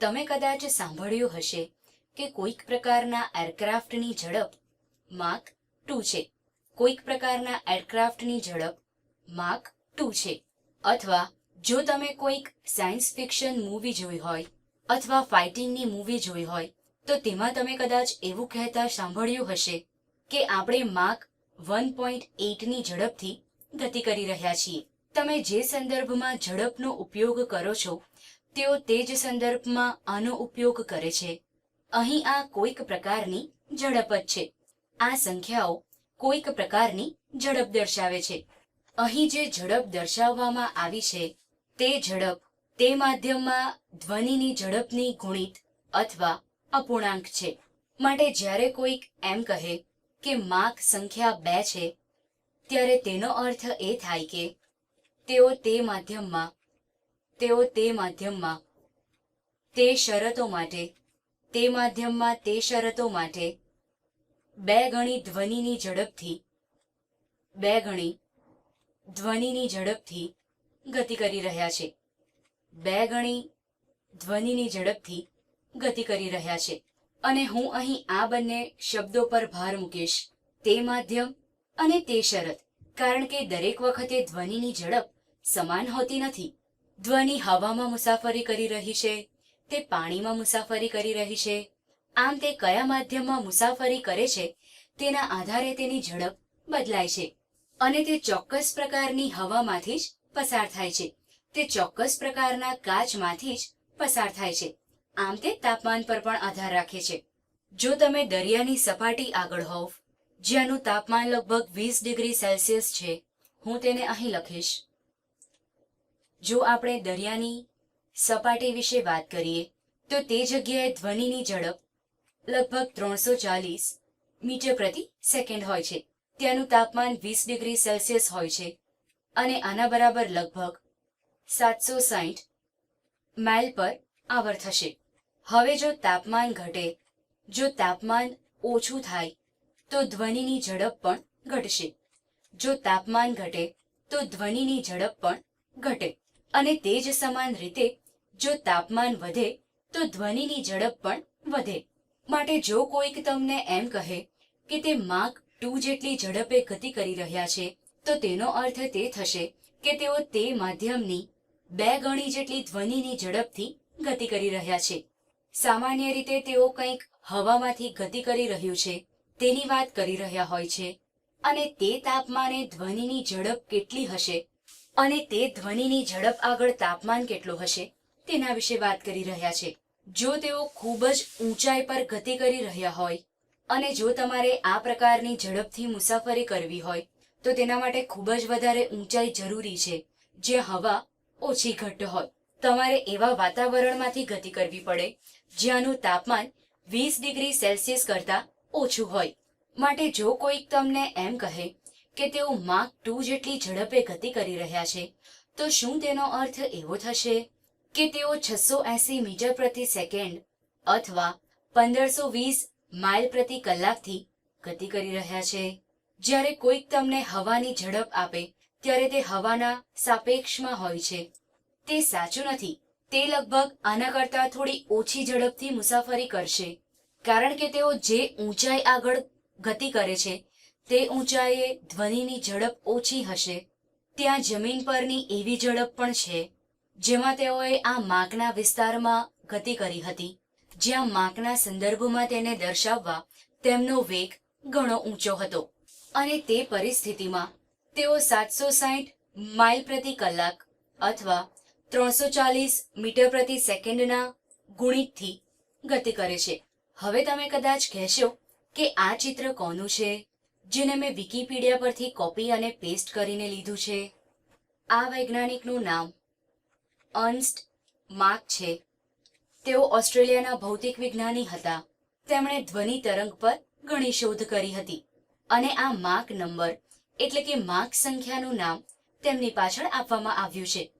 તમે કદાચ સાંભળ્યું હશે કે કોઈક પ્રકારના એરક્રાફ્ટની ઝડપ માક ટુ છે. કોઈક પ્રકારના એરક્રાફ્ટની ઝડપ માક ટુ છે. અથવા જો તમે કોઈક સાયન્સ ફિક્શન મૂવી જોઈ હોય અથવા ફાઇટિંગની મૂવી જોઈ હોય, તો તેમાં તમે કદાચ એવું કહેતા સાંભળ્યું હશે કે આપણે માક વન પોઈન્ટ એઇટની ઝડપથી ગતિ કરી રહ્યા છીએ. તમે જે સંદર્ભમાં ઝડપનો ઉપયોગ કરો છો તેઓ તે જ સંદર્ભમાં આનો ઉપયોગ કરે છે. અહીં આ કોઈક પ્રકારની ઝડપ જ છે. આ સંખ્યાઓ કોઈક પ્રકારની ઝડપ દર્શાવે છે. અહીં જે ઝડપ દર્શાવવામાં આવી છે, તે ઝડપ તે માધ્યમમાં ધ્વનિની ઝડપની ગુણિત અથવા અપૂર્ણાંક છે. માટે જ્યારે કોઈક એમ કહે કે માક સંખ્યા બે છે, ત્યારે તેનો અર્થ એ થાય કે તેઓ તે માધ્યમમાં તેઓ તે માધ્યમમાં, તે શરતો માટે, તે માધ્યમમાં, તે શરતો માટે બે ગણી ધ્વનિની ઝડપથી, બે ગણી ધ્વનિની ઝડપથી ગતિ કરી રહ્યા છે. બે ગણી ધ્વનિની ઝડપથી ગતિ કરી રહ્યા છે. અને હું અહીં આ બંને શબ્દો પર ભાર મૂકીશ. તે માધ્યમ અને તે શરત. કારણ કે દરેક વખતે ધ્વનિની ઝડપ સમાન હોતી નથી. ધ્વનિ હવામાં મુસાફરી કરી રહી છે, તે પાણીમાં મુસાફરી કરી રહી છે. આમ તે કયા માધ્યમમાં મુસાફરી કરે છે, તેના આધારે તેની ઝડપ બદલાય છે અને તે ચોક્કસ પ્રકારની હવામાંથી જ પસાર થાય છે. તે ચોક્કસ પ્રકારના કાચમાંથી જ પસાર થાય છે. આમ તે તાપમાન પર પણ આધાર રાખે છે. જો તમે દરિયાની સપાટી આગળ હોવ, જ્યાંનું તાપમાન લગભગ વીસ ડિગ્રી સેલ્સિયસ છે, હું તેને અહીં લખીશ. જો આપણે દરિયાની સપાટી વિશે વાત કરીએ, તો તે જગ્યાએ ધ્વનિની ઝડપ લગભગ ત્રણસો ચાલીસ મીટર પ્રતિ સેકન્ડ હોય છે. ત્યાંનું તાપમાન વીસ ડિગ્રી સેલ્સિયસ હોય છે અને આના બરાબર લગભગ સાતસો સાઠ માઇલ પર આવર થશે. હવે જો તાપમાન ઘટે, જો તાપમાન ઓછું થાય, તો ધ્વનિની ઝડપ પણ ઘટશે. જો તાપમાન ઘટે, તો ધ્વનિની ઝડપ પણ ઘટે. અને તે જ સમાન રીતે જો તાપમાન વધે, તો ધ્વનિની ઝડપ પણ વધે. માટે જો કોઈક તમને એમ કહે કે તે માક ટુ જેટલી ઝડપે ગતિ કરી રહ્યા છે, તો તેનો અર્થ તે થશે કે તેઓ તે માધ્યમની બે ગણી જેટલી ધ્વનિની ઝડપથી ગતિ કરી રહ્યા છે. સામાન્ય રીતે તેઓ કંઈક હવામાંથી ગતિ કરી રહ્યું છે, તેની વાત કરી રહ્યા હોય છે, અને તે તાપમાને ધ્વનિની ઝડપ કેટલી હશે અને તે ધ્વનિની ઝડપ આગળ તાપમાન કેટલું હશે, તેના વિશે વાત કરી રહ્યા છે. જો તેઓ ખૂબ જ ઊંચાઈ પર ગતિ કરી રહ્યા હોય, અને જો તમારે આ પ્રકારની ઝડપથી મુસાફરી કરવી હોય, તો તેના માટે ખૂબ જ વધારે ઊંચાઈ જરૂરી છે, જે હવા ઓછી ઘટ્ટ હોય. તમારે એવા વાતાવરણમાંથી ગતિ કરવી પડે, જ્યાંનું તાપમાન વીસ ડિગ્રી સેલ્સિયસ કરતાં ઓછું હોય. માટે જો કોઈક તમને એમ કહે કે તેઓ માક ટુ જેટલી ઝડપે ગતિ કરી રહ્યા છે, તો શું તેનો અર્થ એવો થશે કે તેઓ છસો એસી મીટર પ્રતિ સેકન્ડ અથવા પંદરસો વીસ માઇલ પ્રતિ કલાકથી ગતિ કરી રહ્યા છે? જ્યારે કોઈક તમને હવાની ઝડપ આપે, ત્યારે તે હવાના સાપેક્ષમાં હોય છે. તે સાચું નથી. તે લગભગ આના કરતાં થોડી ઓછી ઝડપથી મુસાફરી કરશે, કારણ કે તેઓ જે ઊંચાઈ આગળ ગતિ કરે છે તે ઊંચાઈએ ધ્વનિની ઝડપ ઓછી હશે. ત્યાં જમીન પરની એવી ઝડપ પણ છે, જેમાં તેઓએ આ માકના વિસ્તારમાં ગતિ કરી હતી. જ્યાં માકના સંદર્ભમાં તેને દર્શાવવા તેમનો વેગ ઘણો ઊંચો હતો. અને તે પરિસ્થિતિમાં તેઓ સાતસો સાઠ માઇલ પ્રતિ કલાક અથવા ત્રણસો ચાલીસ મીટર પ્રતિ સેકન્ડના ગુણિતથી ગતિ કરે છે. હવે તમે કદાચ કહેશો કે આ ચિત્ર કોનું છે? જેને મેં વિકીપીડિયા પરથી કોપી અને પેસ્ટ કરીને લીધું છે. આ વૈજ્ઞાનિકનું નામ અન્સ્ટ માર્ક છે. તેઓ ઓસ્ટ્રેલિયાના ભૌતિક વિજ્ઞાની હતા. તેમણે ધ્વનિ તરંગ પર ઘણી શોધ કરી હતી. અને આ માર્ક નંબર એટલે કે માર્ક સંખ્યાનું નામ તેમની પાછળ આપવામાં આવ્યું છે.